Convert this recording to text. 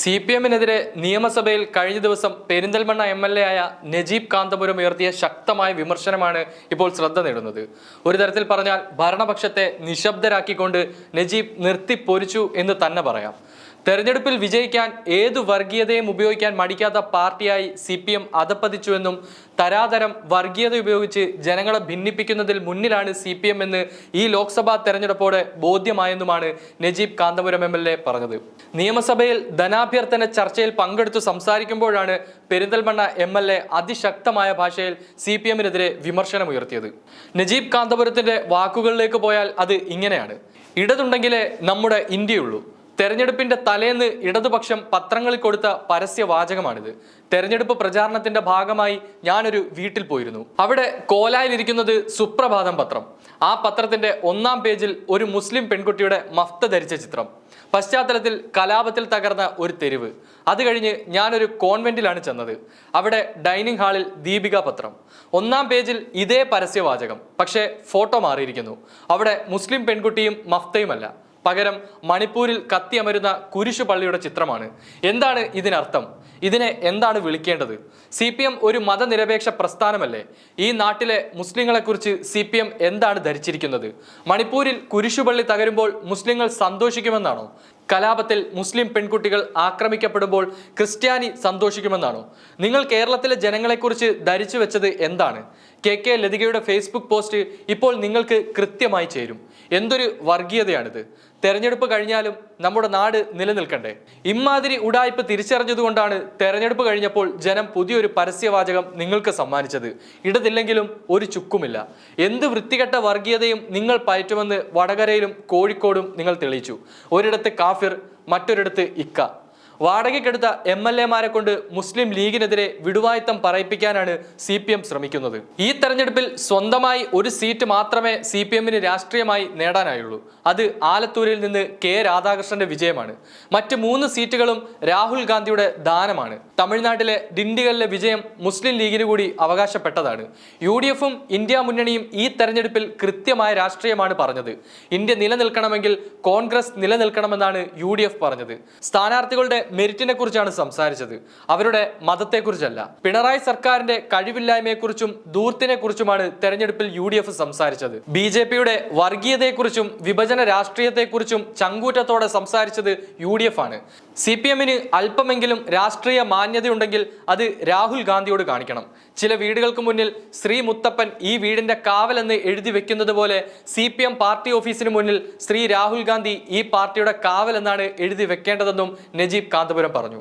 C P എമ്മിനെതിരെ നിയമസഭയിൽ കഴിഞ്ഞ ദിവസം പെരിന്തൽമണ്ണ എം എൽ എ ആയ നജീബ് കാന്തപുരം ഉയർത്തിയ ശക്തമായ വിമർശനമാണ് ഇപ്പോൾ ശ്രദ്ധ നേടുന്നത്. ഒരു തരത്തിൽ പറഞ്ഞാൽ ഭരണപക്ഷത്തെ നിശബ്ദരാക്കിക്കൊണ്ട് നജീബ് നിർത്തിപ്പൊരിച്ചു എന്ന് തന്നെ പറയാം. തെരഞ്ഞെടുപ്പിൽ വിജയിക്കാൻ ഏതു വർഗീയതയും ഉപയോഗിക്കാൻ മടിക്കാത്ത പാർട്ടിയായി സി പി എം അധപ്പതിച്ചുവെന്നും തരാതരം വർഗീയത ഉപയോഗിച്ച് ജനങ്ങളെ ഭിന്നിപ്പിക്കുന്നതിൽ മുന്നിലാണ് സി പി എം എന്ന് ഈ ലോക്സഭാ തെരഞ്ഞെടുപ്പോടെ ബോധ്യമായെന്നുമാണ് Najeeb Kanthapuram M L A പറഞ്ഞത്. നിയമസഭയിൽ ധനാഭ്യർത്ഥന ചർച്ചയിൽ പങ്കെടുത്തു സംസാരിക്കുമ്പോഴാണ് പെരിന്തൽമണ്ണ എം എൽ എ അതിശക്തമായ ഭാഷയിൽ സി പി എമ്മിനെതിരെ വിമർശനമുയർത്തിയത്. നജീബ് കാന്തപുരത്തിന്റെ വാക്കുകളിലേക്ക് പോയാൽ അത് ഇങ്ങനെയാണ്. ഇടതുണ്ടെങ്കിലേ നമ്മുടെ ഇന്ത്യയുള്ളൂ. തെരഞ്ഞെടുപ്പിന്റെ തലേന്ന് ഇടതുപക്ഷം പത്രങ്ങളിൽ കൊടുത്ത പരസ്യവാചകമാണിത് തെരഞ്ഞെടുപ്പ് പ്രചാരണത്തിന്റെ ഭാഗമായി ഞാനൊരു വീട്ടിൽ പോയിരുന്നു. അവിടെ കോലായിലിരിക്കുന്നത് സുപ്രഭാതം പത്രം. ആ പത്രത്തിന്റെ ഒന്നാം പേജിൽ ഒരു മുസ്ലിം പെൺകുട്ടിയുടെ മഫ്ത ധരിച്ച ചിത്രം. പശ്ചാത്തലത്തിൽ കലാപത്തിൽ തകർന്ന ഒരു തെരുവ്. അത് കഴിഞ്ഞ് ഞാനൊരു കോൺവെന്റിലാണ് ചെന്നത്. അവിടെ ഡൈനിങ് ഹാളിൽ ദീപിക പത്രം. ഒന്നാം പേജിൽ ഇതേ പരസ്യവാചകം പക്ഷേ ഫോട്ടോ മാറിയിരിക്കുന്നു. അവിടെ മുസ്ലിം പെൺകുട്ടിയും മഫ്തയുമല്ല. പകരം മണിപ്പൂരിൽ കത്തിയമരുന്ന കുരിശു പള്ളിയുടെ ചിത്രമാണ്. എന്താണ് ഇതിനർത്ഥം? ഇതിനെ എന്താണ് വിളിക്കേണ്ടത്? സി പി എം ഒരു മതനിരപേക്ഷ പ്രസ്ഥാനമല്ലേ? ഈ നാട്ടിലെ മുസ്ലിങ്ങളെക്കുറിച്ച് സി പി എം എന്താണ് ധരിച്ചിരിക്കുന്നത്? മണിപ്പൂരിൽ കുരിശുപള്ളി തകരുമ്പോൾ മുസ്ലിങ്ങൾ സന്തോഷിക്കുമെന്നാണോ? കലാപത്തിൽ മുസ്ലിം പെൺകുട്ടികൾ ആക്രമിക്കപ്പെടുമ്പോൾ ക്രിസ്ത്യാനി സന്തോഷിക്കുമെന്നാണോ? നിങ്ങൾ കേരളത്തിലെ ജനങ്ങളെക്കുറിച്ച് ധരിച്ചു വെച്ചത് എന്താണ്? കെ കെ ലതികയുടെ ഫേസ്ബുക്ക് പോസ്റ്റ് ഇപ്പോൾ നിങ്ങൾക്ക് കൃത്യമായി ചേരും. എന്തൊരു വർഗീയതയാണിത്? തെരഞ്ഞെടുപ്പ് കഴിഞ്ഞാലും നമ്മുടെ നാട് നിലനിൽക്കണ്ടേ? ഇമാതിരി ഉടായ്പ തിരിച്ചറിഞ്ഞതുകൊണ്ടാണ് തെരഞ്ഞെടുപ്പ് കഴിഞ്ഞപ്പോൾ ജനം പുതിയൊരു പരസ്യവാചകം നിങ്ങൾക്ക് സമ്മാനിച്ചത്. ഇടതില്ലെങ്കിലും ഒരു ചുക്കുമില്ല. എന്ത് വൃത്തികെട്ട വർഗീയതയും നിങ്ങൾ പയറ്റുമെന്ന് വടകരയിലും കോഴിക്കോടും നിങ്ങൾ തെളിയിച്ചു. ഒരിടത്ത് കാഫിർ മറ്റൊരിടത്ത് ഇക്ക. വാടകയ്ക്കെടുത്ത എം എൽ എമാരെ കൊണ്ട് മുസ്ലിം ലീഗിനെതിരെ വിടുവായത്തം പറയിപ്പിക്കാനാണ് സി പി എം ശ്രമിക്കുന്നത്. ഈ തെരഞ്ഞെടുപ്പിൽ സ്വന്തമായി ഒരു സീറ്റ് മാത്രമേ സി പി എമ്മിന് രാഷ്ട്രീയമായി നേടാനായുള്ളൂ. അത് ആലത്തൂരിൽ നിന്ന് കെ രാധാകൃഷ്ണന്റെ വിജയമാണ്. മറ്റ് മൂന്ന് സീറ്റുകളും രാഹുൽ ഗാന്ധിയുടെ ദാനമാണ്. തമിഴ്നാട്ടിലെ ഡിണ്ടിഗലിലെ വിജയം മുസ്ലിം ലീഗിന് കൂടി അവകാശപ്പെട്ടതാണ്. യു ഡി എഫും ഇന്ത്യ മുന്നണിയും ഈ തെരഞ്ഞെടുപ്പിൽ കൃത്യമായ രാഷ്ട്രീയമാണ് പറഞ്ഞത്. ഇന്ത്യ നിലനിൽക്കണമെങ്കിൽ കോൺഗ്രസ് നിലനിൽക്കണമെന്നാണ് യു ഡി എഫ് പറഞ്ഞത്. സ്ഥാനാർത്ഥികളുടെ മെരിറ്റിനെ കുറിച്ചാണ് സംസാരിച്ചത്. അവരുടെ മതത്തെക്കുറിച്ചല്ല. പിണറായി സർക്കാരിന്റെ കഴിവില്ലായ്മയെക്കുറിച്ചും ദൂർത്തിനെ കുറിച്ചുമാണ് തെരഞ്ഞെടുപ്പിൽ യു ഡി എഫ് സംസാരിച്ചത്. ബി ജെ പിയുടെ വർഗീയതയെക്കുറിച്ചും വിഭജന രാഷ്ട്രീയത്തെക്കുറിച്ചും ചങ്കൂറ്റത്തോടെ സംസാരിച്ചത് യു ഡി എഫ് ആണ്. സി പി എമ്മിന് അല്പമെങ്കിലും രാഷ്ട്രീയ മാന്യതയുണ്ടെങ്കിൽ അത് രാഹുൽ ഗാന്ധിയോട് കാണിക്കണം. ചില വീടുകൾക്ക് മുന്നിൽ ശ്രീ മുത്തപ്പൻ ഈ വീടിന്റെ കാവലെന്ന് എഴുതി വെക്കുന്നത് പോലെ സി പി എം പാർട്ടി ഓഫീസിന് മുന്നിൽ ശ്രീ രാഹുൽ ഗാന്ധി ഈ പാർട്ടിയുടെ കാവൽ എന്നാണ് എഴുതി വെക്കേണ്ടതെന്നും നജീബ് കാന്തപുരം പറഞ്ഞു